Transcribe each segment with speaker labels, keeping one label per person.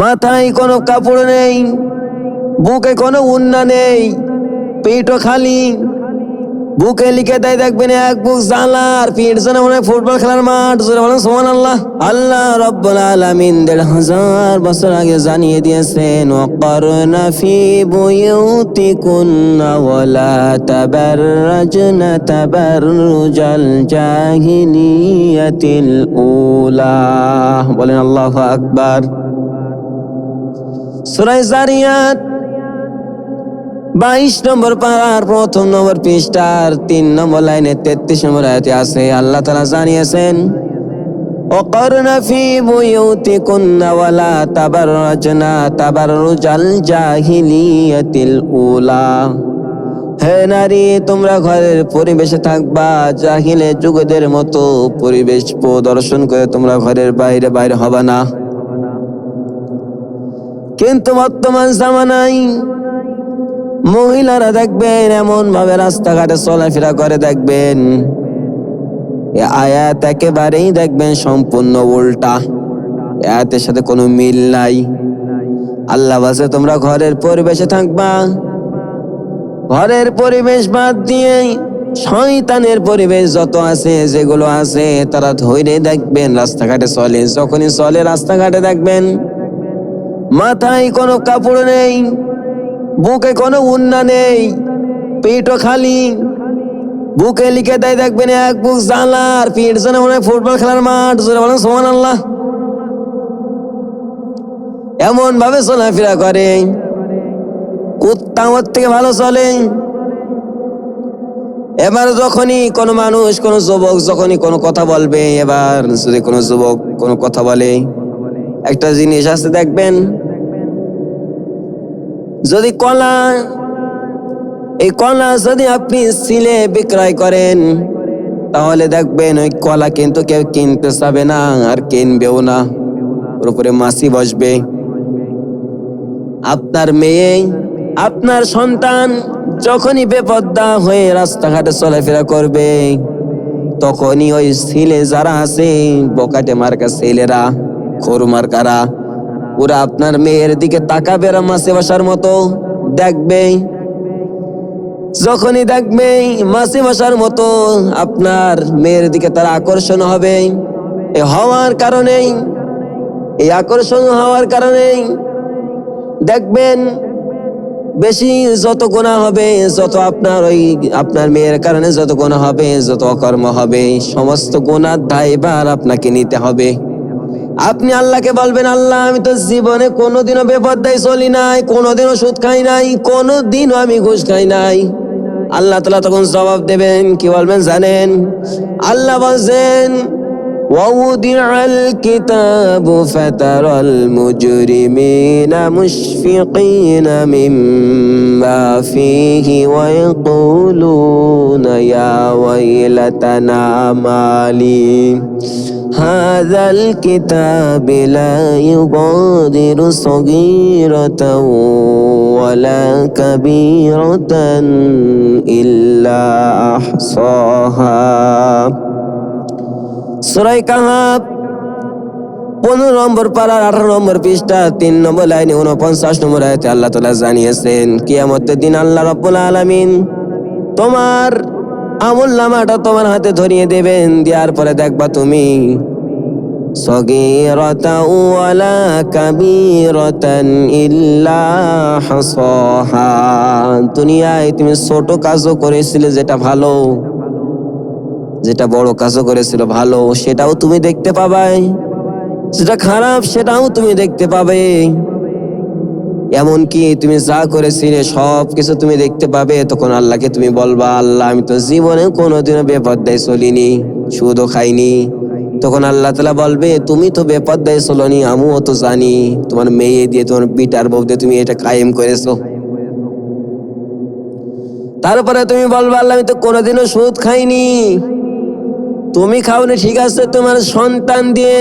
Speaker 1: মাথায় কোনো কাপড় নেই, বুকে কোনো উন্না নেই, পেটও খালি। বুকে লিখে দেয় দেখবেন এক বুক জালার পিঠ, যেন মনে ফুটবল খেলার মাঠ জোরে বলেন সোমান আল্লাহ আল্লাহ রব্বুল আলামিন দেড় হাজার বছর আগে জানিয়ে দিয়েছেন ওয়াকারনা ফি বুয়ুতিকুন্না ওয়ালা তাবাররাজনা তাবাররুজাল জাহিলিয়াতিল উলা। বলেন আল্লাহু আকবার। সূরা জারিয়াত বাইশ নম্বর পাড়ার প্রথম নম্বর পৃষ্ঠার তিন নম্বর লাইনে তেত্রিশ নম্বর আয়াতে আছে আল্লাহ তালা জানিয়েছেন وقرن في بيوتكن ولا تبرجن تبرج الجاهلية الأولى হে নারী তোমরা ঘরের পরিবেশে থাকবা জাহিলে যুগদের মতো পরিবেশ প্রদর্শন করে তোমরা ঘরের বাইরে বাইরে হবা না কিন্তু বর্তমান জামানায় মহিলারা দেখবেন এমন ভাবে রাস্তাঘাটে চলাফেরা করে দেখবেন। আয়াত একেবারেই দেখবেন সম্পূর্ণ উল্টা। আয়াতের সাথে কোনো মিল নাই। আল্লাহ বাসে তোমরা ঘরের পরিবেশে থাকবা। ঘরের পরিবেশ বাদ দিয়ে শয়তানের পরিবেশ যত আছে, যেগুলো আছে, তারা ধৈর্য দেখবেন রাস্তাঘাটে চলে। যখনই চলে রাস্তাঘাটে দেখবেন মাথায় কোনো কাপড় নেই, বুকে কোনো উন্না নেই, পেটও খালি। বুকে লিখে দেয় দেখবেন এক বুক জালার পিঠ যেন মনে ফুটবল খেলার মাঠ, জোরে বলেন সোমান আল্লাহ এমন ভাবে চলাফেরা করে। কুত্তা ওর থেকে ভালো চলে। এবার যখনই কোনো মানুষ, কোনো যুবক যখনই কোনো কথা বলবে, এবার যদি কোনো যুবক কোনো কথা বলে একটা জিনিস আছে, দেখবেন? যদি কলা, এই কলা যদি আপনি সিলে বিক্রয় করেন, তাহলে দেখবেন ওই কলা কিন্তু কেউ কিনতে চাবে না, আর কিনবেও না। ওর উপরে মাসি বসবে। আপনার মেয়ে, আপনার সন্তান যখনই বেপদ্দা হয়ে রাস্তাঘাটে চলাফেরা করবে, তখনই ওই ছেলে যারা আছে, বকাটে মার্কা ছেলেরা খোর মার্কারা ওরা আপনার মেয়ের দিকে তাকাবে মাসে বসার মতো দেখবে। যখনই দেখবে মাসি বসার মতো আপনার মেয়ের দিকে তার আকর্ষণ হবে। এ হওয়ার কারণেই, এই আকর্ষণ হওয়ার কারণেই দেখবেন বেশি যত গোনা হবে, যত আপনার ওই আপনার মেয়ের কারণে যত গোনা হবে, যত অকর্ম হবে, সমস্ত গোনার দায়ভার আপনাকে নিতে হবে। আপনি আল্লাহকে বলবেন, আল্লাহ, আমি তো জীবনে কোনোদিনও বেপদ্দায় চলি নাই, কোনোদিনও সুদ খাই নাই, কোনোদিনও আমি ঘুষ খাই নাই। আল্লাহ তালা তখন জবাব দেবেন, কি বলবেন জানেন? আল্লাহ বলছেন ووضع الكتاب فترى المجرمين مشفقين مما فيه ويقولون يا ويلتنا مالي هذا الكتاب لا يغادر صغيرة ولا كبيرة إلا أحصاها. সুরাই কাহাব, পনেরো নম্বর পাড়ার আঠারো নম্বর পৃষ্ঠা, তিন নম্বর লাইনে উনপঞ্চাশ নম্বর আয়তে আল্লাহ তালা জানিয়েছেন কিয়ামত দিন আল্লাহ রব্বুল আলমিন তোমার আমল নামাটা তোমার হাতে ধরিয়ে দেবেন, দেওয়ার পরে দেখবা তুমি ইল্লা দুনিয়ায় তুমি ছোট কাজও করেছিলে যেটা ভালো। যেটা বড় কাজও করেছিল, ভালো, সেটাও তুমি দেখতে পাবে যেটা খারাপ, সেটাও তুমি দেখতে পাবে। এমনকি তুমি যা করেছিলে, সব কিছু তুমি দেখতে পাবে, তখন আল্লাহকে তুমি বলবা, আল্লাহ, আমি তো জীবনে কোনোদিনও বেপদ্দায় চলিনি, সুদও খাইনি। তখন আল্লাহ তালা বলবে, তুমি তো বেপদ্দায় চলনি, আমিও তো জানি, তোমার মেয়ে দিয়ে, তোমার বিটার বউ দিয়ে তুমি এটা কায়েম করেছ। তারপরে তুমি বলবা, আল্লাহ, আমি তো কোনোদিনও সুদ খাইনি। তুমি খাওনি, ঠিক আছে, তোমার সন্তান দিয়ে,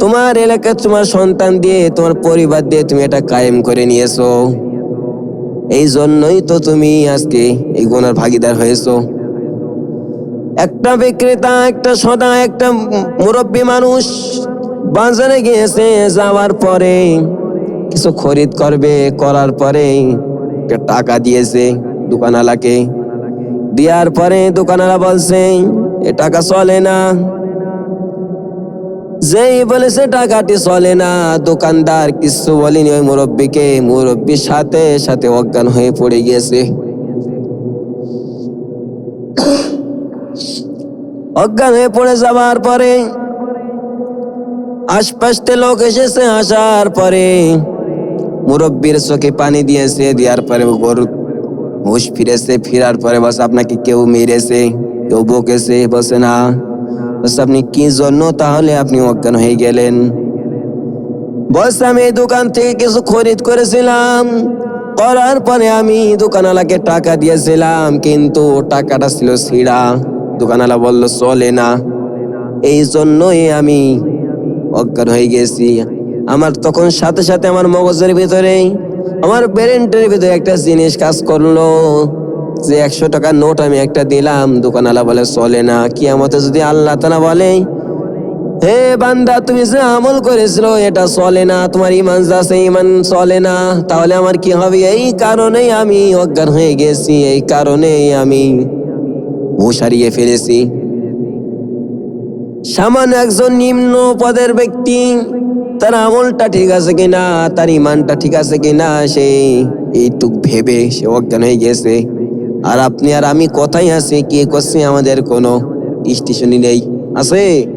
Speaker 1: তোমার এলাকায় তোমার সন্তান দিয়ে, তোমার পরিবার দিয়ে তুমি এটা কায়েম করে নিয়েছো। এই জন্যই তো তুমি আজকে এই গোনার ভাগিদার হয়েছো। একটা বিক্রেতা, একটা সদা, একটা মুরব্বী মানুষ বাজারে গিয়েছে, যাওয়ার পরে কিছু খরিদ করবে, করার পরে টাকা দিয়েছে দোকানওয়ালাকে। দেওয়ার পরে দোকানওয়ালা বলছে এ টাকা চলে না। যেই বলেছে টাকাটি চলে না, দোকানদার কিছু বলেনি ওই মুরব্বীকে। মুরব্বীর সাথে সাথে অজ্ঞান হয়ে পড়ে গিয়েছে। অজ্ঞান হয়ে পড়ে যাওয়ার পরে আশপাশতে লোক এসেছে আসার পরে মুরব্বীর চোখে পানি দিয়েছে, দেওয়ার পরে গরু হুশ ফিরেছে, ফিরার পরে বস আপনাকে কেউ মেরেছে। কেউ বকেছে বসে না। বস, আপনি কি জন্য তাহলে আপনি অজ্ঞান হয়ে গেলেন? বস, আমি দোকান থেকে কিছু খরিদ করেছিলাম। করার পরে আমি দোকানওয়ালাকে টাকা দিয়েছিলাম, কিন্তু টাকাটা ছিল ছিঁড়া। দোকানওয়ালা বলল, চলে না। এই জন্যই আমি অজ্ঞান হয়ে গেছি। আমার তখন সাথে সাথে আমার মগজের ভিতরে আমার ব্রেনটের ভিতরে একটা জিনিস কাজ করল। যে একশো টাকার নোট আমি একটা দিলাম, দোকানওয়ালা বলে, চলে না। কি আমাতে যদি আল্লাহ তালা বলে, হে বান্দা, তুমি যে আমল করেছিল, এটা চলে না, তোমার ইমান যা আছে ইমান চলে না। তাহলে আমার কি হবে? এই কারণেই আমি অজ্ঞান হয়ে গেছি, এই কারণেই আমি হারিয়ে ফেলেছি। সামান্য একজন নিম্ন পদের ব্যক্তি, তার আমলটা ঠিক আছে কিনা, তার ইমানটা ঠিক আছে কিনা, সে এইটুক ভেবে সে অজ্ঞান হয়ে গেছে। আর আপনি আর আমি কোথায় আছি কে করছি আমাদের কোনো স্টেশনই নেই। আছে?